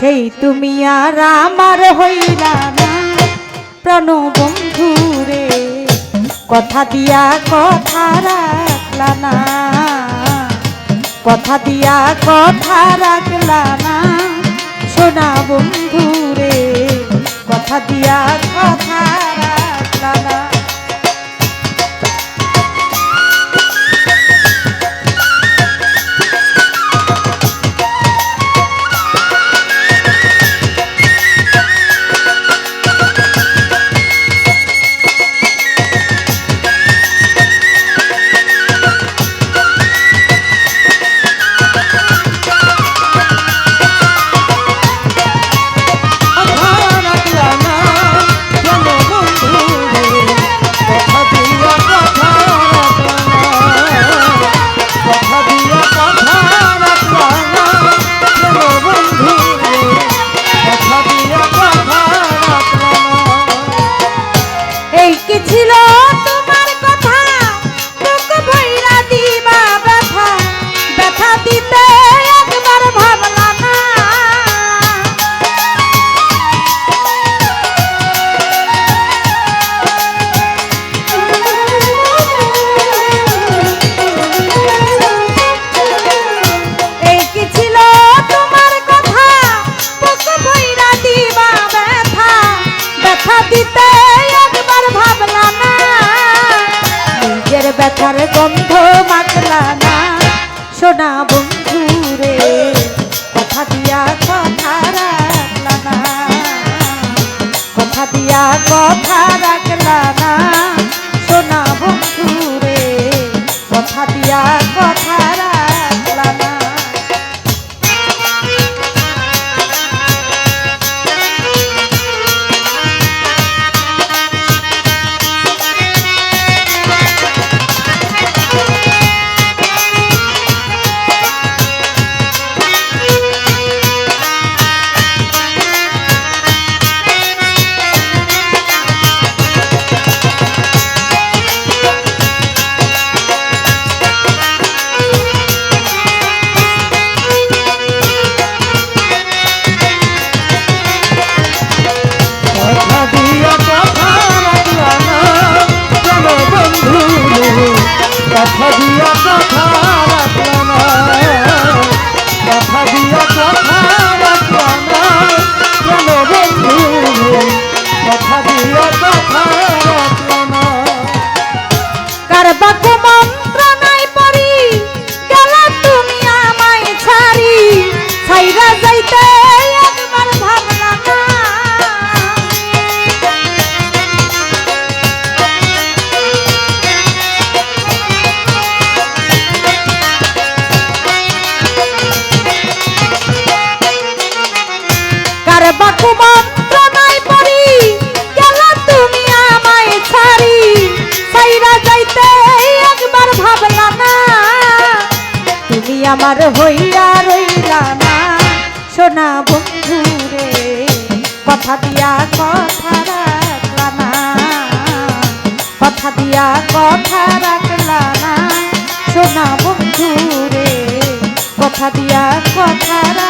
সেই তুমি আর আমার হইলা না। প্রাণ বন্ধু রে কথা দিয়া কথা রাখলা না। কথা দিয়া কথা রাখলা না। সোনা বন্ধু রে কথা দিয়া কথা রাখলা না। ব্যথার গন্ধ মাখলা কথা আমার হইয়া রইলা না। সোনা বন্ধু রে, কথা দিয়া কথা রাখলা না। কথা দিয়া কথা রাখলা না। সোনা বন্ধু রে, কথা দিয়া কথা রাখ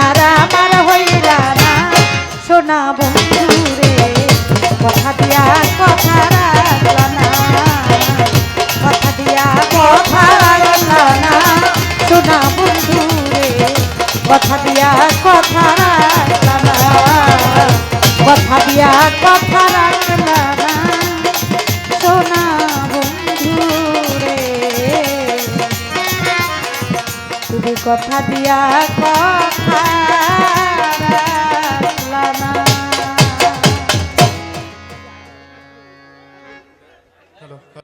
রারা আমার হই রারা সোনা বন্ধু রে কথা দিয়া কথা রাখলা না। কথা দিয়া কথা রাখলা কথা দিয়া কথা।